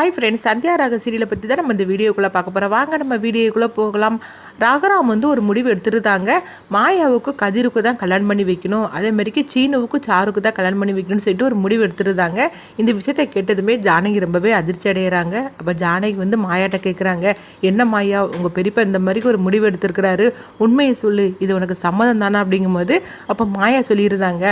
Hi friends Sandhya ராக சீரியலை பற்றி தான் நம்ம இந்த வீடியோக்குள்ளே பார்க்க போகிறோம் வாங்க நம்ம வீடியோக்குள்ளே போகலாம். ராகராம் வந்து ஒரு முடிவு எடுத்துருந்தாங்க மாயாவுக்கு கதிருக்கு தான் கல்யாணம் பண்ணி வைக்கணும். அதேமாதிரிக்கு சீனுவுக்கு சாருக்கு தான் கல்யாணம் பண்ணி வைக்கணும்னு சொல்லிட்டு ஒரு முடிவு எடுத்துருந்தாங்க. இந்த விஷயத்தை கேட்டதுமே ஜானகி ரொம்பவே அதிர்ச்சி அடைகிறாங்க அப்போ ஜானகி வந்து மாயாட்ட கேட்குறாங்க என்ன மாயா உங்கள் பெரியப்பா இந்த மாதிரி ஒரு முடிவு எடுத்திருக்கிறாரு. உண்மையை சொல்லு. இது உனக்கு சம்மதம் தானே? அப்படிங்கும்போது அப்போ மாயா சொல்லியிருந்தாங்க.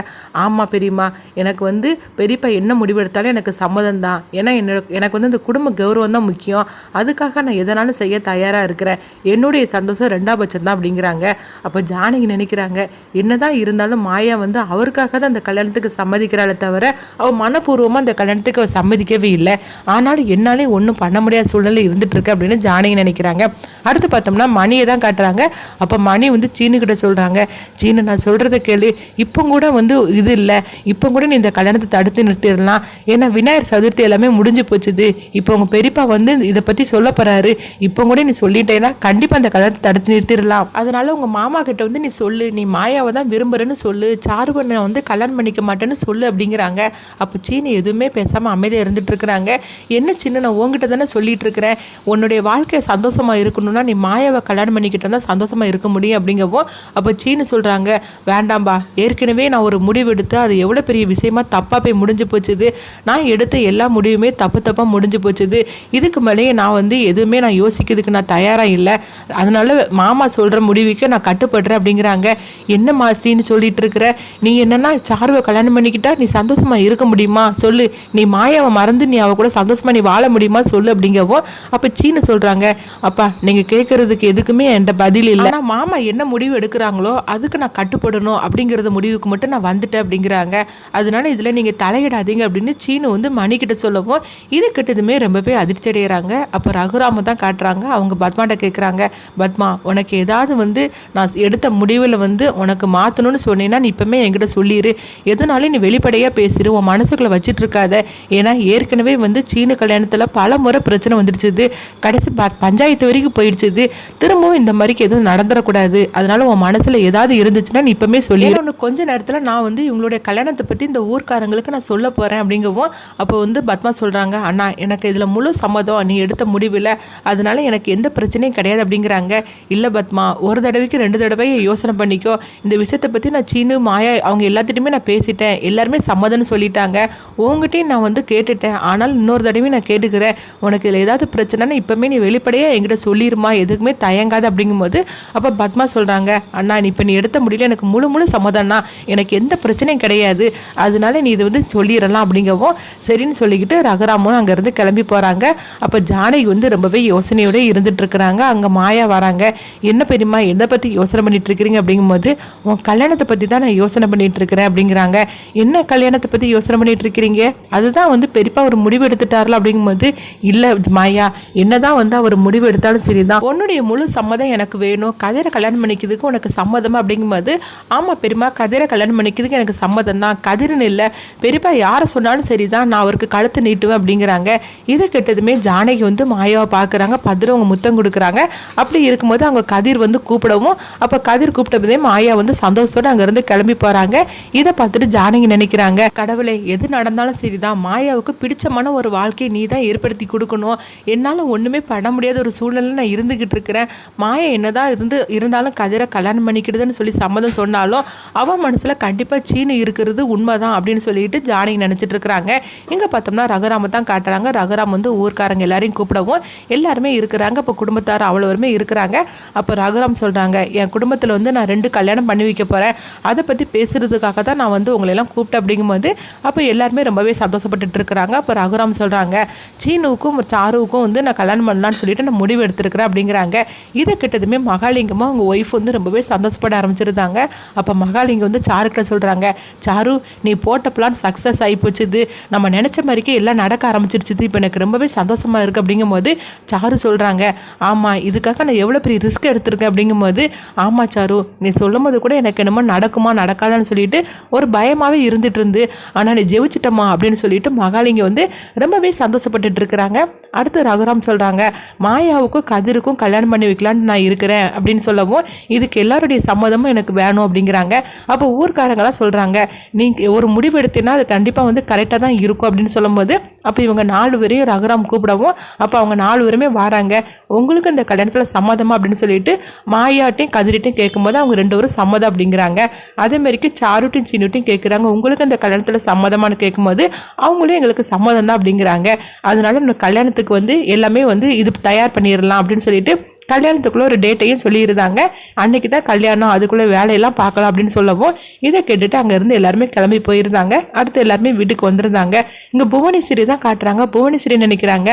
ஆமாம் பெரியம்மா எனக்கு வந்து பெரியப்பா என்ன முடிவு எடுத்தாலும் எனக்கு சம்மதம் தான். ஏன்னா என்ன எனக்கு வந்து இந்த குடும்ப கௌரவம் தான் முக்கியம். அதுக்காக நான் எதனாலும் செய்ய தயாராக இருக்கிறேன். என்னுடைய சந்தோஷம் ரெண்டாம் தான் அப்படிங்கிறாங்க. அப்போ ஜானகி நினைக்கிறாங்க என்னதான் இருந்தாலும் மாயா வந்து அவருக்காக தான் அந்த கல்யாணத்துக்கு சம்மதிக்கிறாளே தவிர அவள் மனப்பூர்வமாக அந்த கல்யாணத்துக்கு அவள் சம்மதிக்கவே இல்லை. ஆனாலும் என்னாலே ஒன்றும் பண்ண முடியாத சூழ்நிலை இருந்துட்டுருக்கு அப்படின்னு ஜானகி நினைக்கிறாங்க. அடுத்து பார்த்தோம்னா மணியை தான் காட்டுறாங்க. அப்போ மணி வந்து சீனுக்கிட்ட சொல்கிறாங்க சீனு நான் சொல்கிறத கேளு. இப்போ கூட வந்து இது இல்லை. இப்போ கூட நீ இந்த கல்யாணத்தை தடுத்து நிறுத்திடலாம். ஏன்னா விநாயகர் சதுர்த்தி எல்லாமே முடிஞ்சு போச்சுது. இப்போ உங்கள் பெரியப்பா வந்து இதை பற்றி சொல்ல போகிறாரு இப்போ கூட நீ சொல்லிட்டேன்னா கண்டிப்பாக அந்த கதை தடுத்து நிறுத்திடலாம். அதனால உங்கள் மாமா கிட்ட வந்து நீ சொல்லு. நீ மாயாவை தான் விரும்புகிறேன்னு சொல்லு. சாருவனை வந்து கல்யாணம் பண்ணிக்க மாட்டேன்னு சொல்லு அப்படிங்கிறாங்க. அப்போ சீனி எதுவுமே பேசாமல் அமைதியாக இருந்துட்டு இருக்கிறாங்க. என்ன சின்ன நான் உங்ககிட்ட தானே சொல்லிட்டு இருக்கிறேன். உன்னுடைய வாழ்க்கையை சந்தோஷமாக இருக்கணும்னா நீ மாயாவை கல்யாணம் பண்ணிக்கிட்டு தான் சந்தோஷமாக இருக்க முடியும் அப்படிங்கவும் அப்போ சீனு சொல்கிறாங்க வேண்டாம்பா. ஏற்கனவே நான் ஒரு முடிவு எடுத்து அது எவ்வளோ பெரிய விஷயமா தப்பாக போய் முடிஞ்சு போச்சுது. நான் எடுத்த எல்லா முடிவுமே தப்பு தப்பாக முடிஞ்சு போச்சுது. இதுக்கு மேலேயே நான் வந்து எதுவுமே நான் யோசிக்கிறதுக்கு நான் தயாராக இல்லை. அதனால மாமா சொல்கிற முடிவுக்கு நான் கட்டுப்படுறேன் அப்படிங்கிறாங்க. என்ன மாசின்னு சொல்லிட்டு இருக்கிற நீ என்னன்னா சாருவை கல்யாணம் பண்ணிக்கிட்டா நீ சந்தோஷமா இருக்க முடியுமா? சொல்லு. நீ மாயாவை மறந்து நீ அவ கூட சந்தோஷமாக நீ வாழ முடியுமா? சொல்லு அப்படிங்கவும் அப்போ சீனு சொல்கிறாங்க அப்பா நீங்கள் கேட்குறதுக்கு எதுக்குமே என்கிட்ட பதில் இல்லை. ஆனால் மாமா என்ன முடிவு எடுக்கிறாங்களோ அதுக்கு நான் கட்டுப்படணும் அப்படிங்கிறத முடிவுக்கு மட்டும் நான் வந்துட்டேன் அப்படிங்கிறாங்க. அதனால இதில் நீங்கள் தலையிடாதீங்க அப்படின்னு சீனு வந்து மணிக்கிட்ட சொல்லவும் இது கிட்டதுமே ரொம்பவே அதிர்ச்சி அடைகிறாங்க அப்போ ரகுராம தான் காட்டுறாங்க. அவங்க பத்மாட்ட கேட்குறாங்க பத்மா உனக்கு ஏதாவது வந்து நான் எடுத்த முடிவில் வந்து உனக்கு மாற்றணும்னு சொன்னீங்கன்னா நீ இப்போமே என்கிட்ட சொல்லிடு எதனாலும் நீ வெளிப்படையாக பேசிடு உன் மனசுக்குள்ளே வச்சிட்டு இருக்காத ஏன்னா ஏற்கனவே வந்து சீன கல்யாணத்தில் பல முறை பிரச்சனை வந்துடுச்சுது. கடைசி ப பஞ்சாயத்து வரைக்கும் போயிடுச்சுது. திரும்பவும் இந்த மாதிரிக்கு எதுவும் நடந்துடக்கூடாது. அதனால உன் மனசில் ஏதாவது இருந்துச்சுன்னா நீ இப்போமே சொல்லி ஒன்று கொஞ்ச நேரத்தில் நான் வந்து இவங்களுடைய கல்யாணத்தை பற்றி இந்த ஊர்க்காரங்களுக்கு நான் சொல்ல போகிறேன் அப்படிங்கவும் அப்போ வந்து பத்மா சொல்கிறாங்க அண்ணா எனக்கு எனக்கு இதில் முழு சம்மதம் நீ எடுத்த முடிவில். அதனால எனக்கு எந்த பிரச்சனையும் கிடையாது அப்படிங்கிறாங்க. இல்லை பத்மா ஒரு தடவைக்கு ரெண்டு தடவை யோசனை பண்ணிக்கோ. இந்த விஷயத்தை பற்றி நான் சீனு மாயா அவங்க எல்லாத்திட்டையுமே நான் பேசிட்டேன். எல்லாருமே சம்மதம்னு சொல்லிட்டாங்க. உங்ககிட்டயும் நான் வந்து கேட்டுட்டேன். ஆனால் இன்னொரு தடவையும் நான் கேட்டுக்கிறேன். உனக்கு இதில் ஏதாவது பிரச்சனைனா இப்போமே நீ வெளிப்படையாக என்கிட்ட சொல்லிடுமா எதுக்குமே தயங்காது அப்படிங்கும்போது அப்போ பத்மா சொல்கிறாங்க அண்ணா நீ இப்போ நீ எடுத்த முடியல எனக்கு முழு முழு சம்மதம்னா எனக்கு எந்த பிரச்சனையும் கிடையாது. அதனால நீ இதை வந்து சொல்லிடலாம் அப்படிங்கவும் சரின்னு சொல்லிக்கிட்டு ரகுராமும் அங்கேருந்து கிளம்பி போகிறாங்க அப்போ ஜானகி வந்து ரொம்பவே யோசனையோடு இருந்துட்டு இருக்கிறாங்க. அங்கே மாயா வராங்க. என்ன பெரியம்மா எதை பற்றி யோசனை பண்ணிட்டு இருக்கிறீங்க? அப்படிங்கும்போது உன் கல்யாணத்தை பற்றி தான் நான் யோசனை பண்ணிட்டு இருக்கிறேன் அப்படிங்கிறாங்க. என்ன கல்யாணத்தை பற்றி யோசனை பண்ணிட்டு இருக்கிறீங்க? அதுதான் வந்து பெரியப்பா ஒரு முடிவு எடுத்துட்டார்ல அப்படிங்கும்போது இல்லை மாயா என்னதான் வந்து அவர் முடிவு எடுத்தாலும் சரிதான். உன்னுடைய முழு சம்மதம் எனக்கு வேணும். கதிரை கல்யாணம் பண்ணிக்கிறதுக்கு உனக்கு சம்மதம்? அப்படிங்கும்போது ஆமாம் பெரியம்மா கதிரை கல்யாணம் பண்ணிக்கிறதுக்கு எனக்கு சம்மதம் தான். கதிர்னு இல்லை பெரியப்பா யாரை சொன்னாலும் சரி தான் நான் அவருக்கு கழுத்து நீட்டுவேன் அப்படிங்கிறாங்க. இதை கெட்டதுமே ஜானகி வந்து மாயாவை பார்க்குறாங்க பத்திரவங்க முத்தம் கொடுக்குறாங்க. அப்படி இருக்கும்போது அவங்க கதிர் வந்து கூப்பிடவும் அப்போ கதிர் கூப்பிட்டதே மாயா வந்து சந்தோஷத்தோட அங்கேருந்து கிளம்பி போகிறாங்க இதை பார்த்துட்டு ஜானகி நினைக்கிறாங்க கடவுளே எது நடந்தாலும் சரிதான். மாயாவுக்கு பிடிச்சமான ஒரு வாழ்க்கையை நீ தான் ஏற்படுத்தி கொடுக்கணும். என்னால் ஒன்றுமே பண்ண முடியாத ஒரு சூழ்நிலை நான் இருந்துக்கிட்டு இருக்கிறேன். மாயா என்னதான் இருந்து இருந்தாலும் கதிரை கல்யாணம் பண்ணிக்கிடுதுன்னு சொல்லி சம்மதம் சொன்னாலும் அவன் மனசில் கண்டிப்பாக சீனு இருக்கிறது உண்மைதான் அப்படின்னு சொல்லிட்டு ஜானகி நினச்சிட்டு இருக்கிறாங்க. இங்கே பார்த்தோம்னா ரகுராம தான் காட்டுறாங்க. ரகுராம் வந்து ஊர்க்காரங்க எல்லாரையும் கூப்பிடவும் எல்லாருமே இருக்கிறாங்க. இப்போ குடும்பத்தார் அவ்வளோருமே இருக்கிறாங்க. அப்போ ரகுராம் சொல்கிறாங்க என் குடும்பத்தில் வந்து நான் ரெண்டு கல்யாணம் பண்ணி வைக்க போகிறேன் அதை பற்றி பேசுகிறதுக்காக தான் நான் வந்து உங்களை எல்லாம் கூப்பிட்டேன். அப்படிங்கும்போது அப்போ எல்லாருமே ரொம்பவே சந்தோஷப்பட்டுட்டு இருக்கிறாங்க. அப்போ ரகுராம் சொல்கிறாங்க சீனுவுக்கும் சாருவுக்கும் வந்து நான் கல்யாணம் பண்ணலான்னு சொல்லிட்டு நான் முடிவு எடுத்திருக்கிறேன். அப்படிங்கிறாங்க. இதை கிட்டதுமே மகாலிங்கமாக அவங்க ஒய்ஃப் வந்து ரொம்பவே சந்தோஷப்பட ஆரம்பிச்சிருந்தாங்க. அப்போ மகாலிங்கம் வந்து சாருக்கிட்ட சொல்கிறாங்க சாரு நீ போட்ட பிளான் சக்ஸஸ் ஆகி போச்சுது. நம்ம நினச்ச மாதிரிக்கே எல்லாம் நடக்க ஆரம்பிச்சிருச்சுது. இப்போ எனக்கு ரொம்பவே சந்தோஷமாக இருக்குது அப்படிங்கும்போது சாரு சொல்கிறாங்க ஆமாம் இதுக்காக நான் எவ்வளோ பெரிய ரிஸ்க் எடுத்திருக்கேன்? அப்படிங்கும்போது ஆமாம் சாரு நீ சொல்லும் போது கூட எனக்கு என்னமோ நடக்குமா நடக்காதான்னு சொல்லிட்டு ஒரு பயமாகவே இருந்துட்டு இருந்து ஆனால் நீ ஜெயிச்சிட்டம்மா அப்படின்னு சொல்லிட்டு மகாலிங்கம் வந்து ரொம்பவே சந்தோஷப்பட்டுட்டு இருக்கிறாங்க. அடுத்து ரகுராம் சொல்கிறாங்க மாயாவுக்கும் கதிருக்கும் கல்யாணம் பண்ணி வைக்கலான்னு நான் இருக்கிறேன் அப்படின்னு சொல்லவும் இதுக்கு எல்லாருடைய சம்மதமும் எனக்கு வேணும் அப்படிங்கிறாங்க. அப்போ ஊர்க்காரங்களாம் சொல்கிறாங்க நீங்கள் ஒரு முடிவு எடுத்தீங்கன்னா அது கண்டிப்பாக வந்து கரெக்டாக தான் இருக்கும் அப்படின்னு சொல்லும்போது அப்போ இவங்க நாலு பேரையும் ரகுராம் கூப்பிடவும் அப்போ அவங்க நாலு பேருமே வராங்க. உங்களுக்கு இந்த கல்யாணத்தில் சம்மதமாக அப்படின்னு சொல்லிட்டு மாயாட்டையும் கதிரிட்டையும் கேட்கும்போது அவங்க ரெண்டு பேரும் சம்மதம் அப்படிங்கிறாங்க. அதேமாரிக்கு சாருட்டையும் சீனுட்டையும் கேட்குறாங்க உங்களுக்கு இந்த கல்யாணத்தில் சம்மதமானு கேட்கும்போது அவங்களும் எங்களுக்கு சம்மதம் தான் அப்படிங்கிறாங்க. அதனால கல்யாணத்தை கல்யாணத்துக்கு வந்து எல்லாமே வந்து இது தயார் பண்ணிடலாம் அப்படின்னு சொல்லிட்டு கல்யாணத்துக்குள்ளே ஒரு டேட்டையும் சொல்லியிருந்தாங்க. அன்னைக்கு தான் கல்யாணம் அதுக்குள்ளே வேலையெல்லாம் பார்க்கலாம் அப்படின்னு சொல்லவும் இதை கேட்டுட்டு அங்கேருந்து எல்லாருமே கிளம்பி போயிருந்தாங்க. அடுத்து எல்லாருமே வீட்டுக்கு வந்திருந்தாங்க. இங்கே புவனேஸ்வரி தான் காட்டுறாங்க. புவனேஸ்வரி நினைக்கிறாங்க.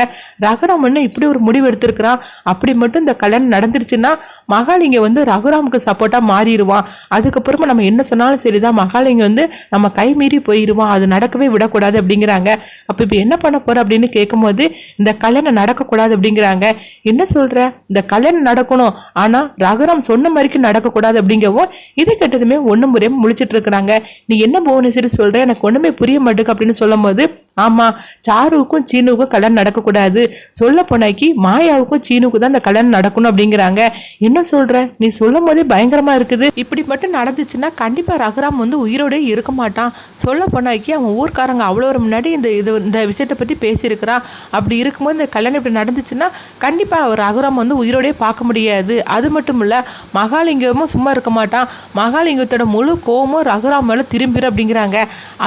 ரகுராமன் இப்படி ஒரு முடிவு எடுத்திருக்கிறான். அப்படி மட்டும் இந்த கல்யாணம் நடந்துருச்சுன்னா மகாலிங்க வந்து ரகுராமுக்கு சப்போர்ட்டாக மாறிடுவான். அதுக்கப்புறமா நம்ம என்ன சொன்னாலும் சரி தான் மகாலிங்க வந்து நம்ம கை மீறி போயிடுவான் அது நடக்கவே விடக்கூடாது அப்படிங்கிறாங்க. அப்போ இப்போ என்ன பண்ண போகிற அப்படின்னு கேட்கும்போது இந்த கல்யாணம் நடக்கக்கூடாது அப்படிங்கிறாங்க. என்ன சொல்கிற இந்த கல்யாணம் நடக்கணும். ஆனா ரகுராம் சொன்ன மாதிரிக்கு நடக்கக்கூடாது அப்படிங்கவும் இதை கேட்டதுமே ஒண்ணு முறையும் முழிச்சிட்டு இருக்கிறாங்க. நீ என்ன புவனேஸ்வரி சொல்ற? எனக்கு ஒண்ணுமே புரிய மாட்டேங்கு அப்படின்னு சொல்லும் போது ஆமாம் சாருவுக்கும் சீனுவுக்கும் கல்யாணம் நடக்கக்கூடாது. சொல்ல போனாக்கி மாயாவுக்கும் சீனுவுக்கு தான் இந்த கல்யாணம் நடக்கணும் அப்படிங்கிறாங்க. என்ன சொல்கிற நீ சொல்லும் போதே பயங்கரமாக இருக்குது. இப்படி மட்டும் நடந்துச்சுன்னா கண்டிப்பாக ரகுராம் வந்து உயிரோடே இருக்க மாட்டான். சொல்ல போனாக்கி அவன் ஊர்க்காரங்க அவ்வளோ ஒரு முன்னாடி இந்த இது இந்த விஷயத்தை பற்றி பேசியிருக்கிறான். அப்படி இருக்கும்போது இந்த கல்யாணம் இப்படி நடந்துச்சுன்னா கண்டிப்பாக அவர் ரகுராம் வந்து உயிரோடே பார்க்க முடியாது. அது மட்டும் இல்லை மகாலிங்கமும் சும்மா இருக்க மாட்டான். மகாலிங்கத்தோட முழு கோமும் ரகுராம் மேலே திரும்பிடும் அப்படிங்கிறாங்க.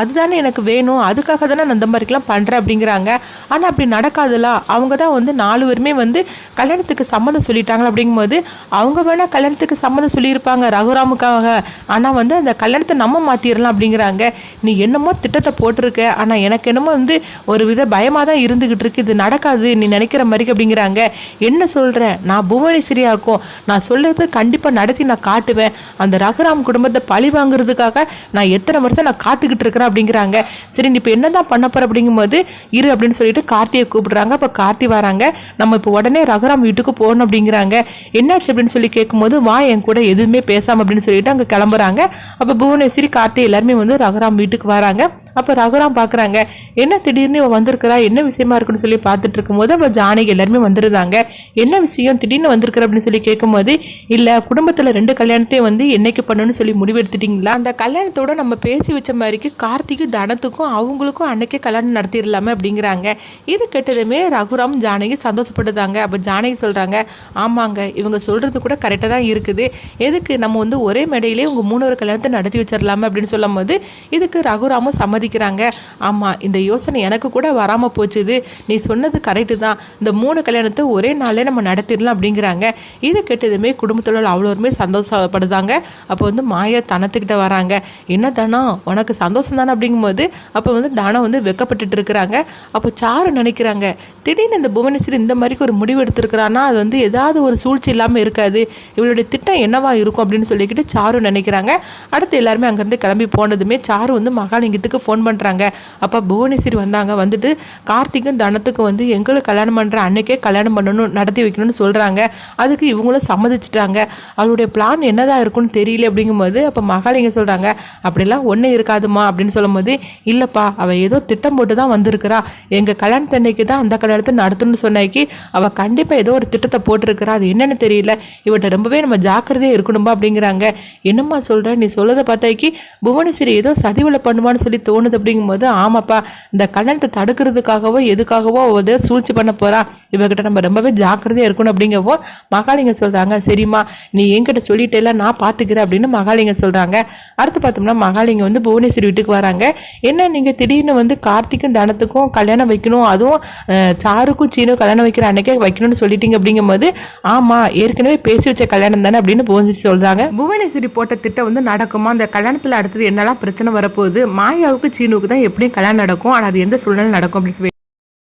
அதுதானே எனக்கு வேணும். அதுக்காக தானே நான் இந்த மாதிரிக்கெல்லாம் பண்ணுறேன் அப்படிங்கிறாங்க. ஆனால் அப்படி நடக்காதுல்ல. அவங்க தான் வந்து நாலு பேருமே வந்து கல்யாணத்துக்கு சம்மந்தம் சொல்லிட்டாங்க அப்படிங்கும்போது அவங்க வேணால் கல்யாணத்துக்கு சம்மந்தம் சொல்லியிருப்பாங்க ரகுராமுக்காக. ஆனால் வந்து அந்த கல்யாணத்தை நம்ம மாற்றிடலாம் அப்படிங்கிறாங்க. நீ என்னமோ திட்டத்தை போட்டிருக்க. ஆனால் எனக்கு என்னமோ வந்து ஒரு வித பயமாக தான் இருந்துக்கிட்டு இருக்கு. இது நடக்காது. நீ நினைக்கிற மாதிரி அப்படிங்கிறாங்க. என்ன சொல்கிறேன் நான் புவனேஸ்வரியாக்கும். நான் சொல்கிறது கண்டிப்பாக நடத்தி நான் காட்டுவேன். அந்த ரகுராம் குடும்பத்தை பழி வாங்குறதுக்காக நான் எத்தனை வருஷம் நான் காத்துக்கிட்டு இருக்கிறேன் அப்படிங்கிறாங்க. சரி நீ இப்போ என்ன தான் பண்ண போகிற அப்படிங்கும்போது இரு அப்படின்னு சொல்லிட்டு கார்த்தியை கூப்பிடுறாங்க. அப்போ கார்த்தி வராங்க. நம்ம இப்போ உடனே ரகுராம் வீட்டுக்கு போகணும் அப்படிங்கிறாங்க. என்னாச்சு அப்படின்னு சொல்லி கேட்கும்போது வா என் கூட எதுவுமே பேசாம அப்படின்னு சொல்லிட்டு அங்கே கிளம்புறாங்க. அப்போ புவனேஸ்வரி கார்த்தி எல்லாருமே வந்து ரகுராம் வீட்டுக்கு வராங்க. அப்போ ரகுராம் பார்க்குறாங்க என்ன திடீர்னு இவன் வந்திருக்கிறா? என்ன விஷயமா இருக்குன்னு சொல்லி பார்த்துட்டு இருக்கும்போது அப்போ ஜானகி எல்லாருமே வந்துருந்தாங்க. என்ன விஷயம்? திடீர்னு வந்திருக்கிற? அப்படின்னு சொல்லி கேட்கும்போது இல்லை குடும்பத்தில் ரெண்டு கல்யாணத்தையும் வந்து என்னைக்கு பண்ணணும்னு சொல்லி முடிவெடுத்துட்டிங்களா? அந்த கல்யாணத்தோட நம்ம பேசி வச்ச மாதிரிக்கு கார்த்திக்கு தனத்துக்கும் அவங்களுக்கும் அன்னைக்கே கல்யாணம் நடத்திடலாமே அப்படிங்கிறாங்க. இது கேட்டதுமே ரகுராம் ஜானகி சந்தோஷப்பட்டுதாங்க. அப்போ ஜானகி சொல்கிறாங்க ஆமாங்க இவங்க சொல்கிறது கூட கரெக்டாக தான் இருக்குது. எதுக்கு நம்ம வந்து ஒரே மேடையிலே உங்கள் மூணு கல்யாணத்தை நடத்தி வச்சிடலாமே? அப்படின்னு சொல்லும் போது இதுக்கு ரகுராமும் சம்மதிக்கிறாங்க ஆமாம் இந்த யோசனை எனக்கு கூட வராமல் போச்சுது. நீ சொன்னது கரெக்டு தான். இந்த மூணு கல்யாணத்தை ஒரே நாளே நம்ம நடத்திடலாம் அப்படிங்கிறாங்க. இதை கேட்டதுமே குடும்பத்தோட அவ்வளோருமே சந்தோஷப்படுதாங்க. அப்போ வந்து மாயா தனத்துக்கிட்ட வராங்க. என்ன தனம் உனக்கு சந்தோஷம் தானே? அப்படிங்கும்போது அப்போ வந்து தனம் வந்து வெக்கப்பட்டுட்டு இருக்கிறாங்க. அப்போ சாரு நினைக்கிறாங்க திடீர்னு இந்த புவனேஸ்வரி இந்த மாதிரிக்கு ஒரு முடிவு எடுத்திருக்கிறான்னா அது வந்து ஏதாவது ஒரு சூழ்ச்சி இல்லாமல் இருக்காது. இவளுடைய திட்டம் என்னவா இருக்கும் அப்படின்னு சொல்லிக்கிட்டு சாரு நினைக்கிறாங்க. அடுத்து எல்லாருமே அங்கேருந்து கிளம்பி போனதுமே சாரு வந்து மகாலிங்கத்துக்கு ஃபோன் பண்ணுறாங்க அப்போ புவனேஸ்வரி வந்தாங்க. வந்துட்டு கார்த்திக்கும் தனத்துக்கும் வந்து எங்களுக்கு கல்யாணம் பண்ணுற அன்னைக்கே கல்யாணம் பண்ணணும் நடத்தி வைக்கணும்னு சொல்கிறாங்க அதுக்கு இவங்களும் சம்மதிச்சிட்டாங்க. அவளுடைய பிளான் என்னதான் இருக்கும்னு தெரியல அப்படிங்கும்போது அப்போ மகாலிங்க சொல்கிறாங்க அப்படிலாம் ஒன்றும் இருக்காதுமா அப்படின்னு சொல்லும்போது இல்லைப்பா அவள் ஏதோ திட்டம் போட்டு தான் வந்திருக்கிறா. எங்கள் கல்யாணத்தன்னைக்கு தான் அந்த கல்யாணத்தை நடத்தணும்னு சொன்னாக்கி அவள் கண்டிப்பாக ஏதோ ஒரு திட்டத்தை போட்டிருக்கிறா. அது என்னென்னு தெரியல. இவட்ட ரொம்பவே நம்ம ஜாக்கிரதையாக இருக்கணும்பா அப்படிங்கிறாங்க. என்னம்மா சொல்கிற நீ சொல்லதை பார்த்தாக்கி புவனேஸ்வரி ஏதோ சதிவில் பண்ணுவான்னு சொல்லி தோணுது அப்படிங்கும்போது ஆமாப்பா இந்த கல்யாணத்தை தடுக்கிறதுக்காகவோ எதுக்காகவோ அவ வந்து சூழ்ச்சி பண்ண போகிறா இவகிட்ட நம்ம ரொம்பவே ஜாக்கிரதையாக இருக்கணும் அப்படிங்கவோ மகாலிங்க சொல்கிறாங்க சரிம்மா நீ என்கிட்ட சொல்லிட்டேல நான் பார்த்துக்கிறேன் அப்படின்னு மகாலிங்க சொல்கிறாங்க அடுத்து பார்த்தோம்னா மகாலிங்க வந்து புவனேஸ்வரி வீட்டுக்கு வராங்க. என்ன நீங்கள் திடீர்னு வந்து கார்த்திக்கும் தனத்துக்கும் கல்யாணம் வைக்கணும் அதுவும் சாருக்கும் சீனும் கல்யாணம் வைக்கிற அன்னைக்கே வைக்கணும்னு சொல்லிட்டீங்க அப்படிங்கும்போது ஆமாம் ஏற்கனவே பேசி வச்ச கல்யாணம் தானே அப்படின்னு புவனேஸ்வரி சொல்கிறாங்க புவனேஸ்வரி போட்ட திட்டம் வந்து நடக்குமா? அந்த கல்யாணத்தில் அடுத்தது என்னெல்லாம் பிரச்சனை வரப்போகுது? மாயாவுக்கு சீனுக்கு தான் எப்படியும் கல்யாணம் நடக்கும். ஆனால் அது எந்த சூழ்நிலை நடக்கும் அப்படின்னு சொல்லி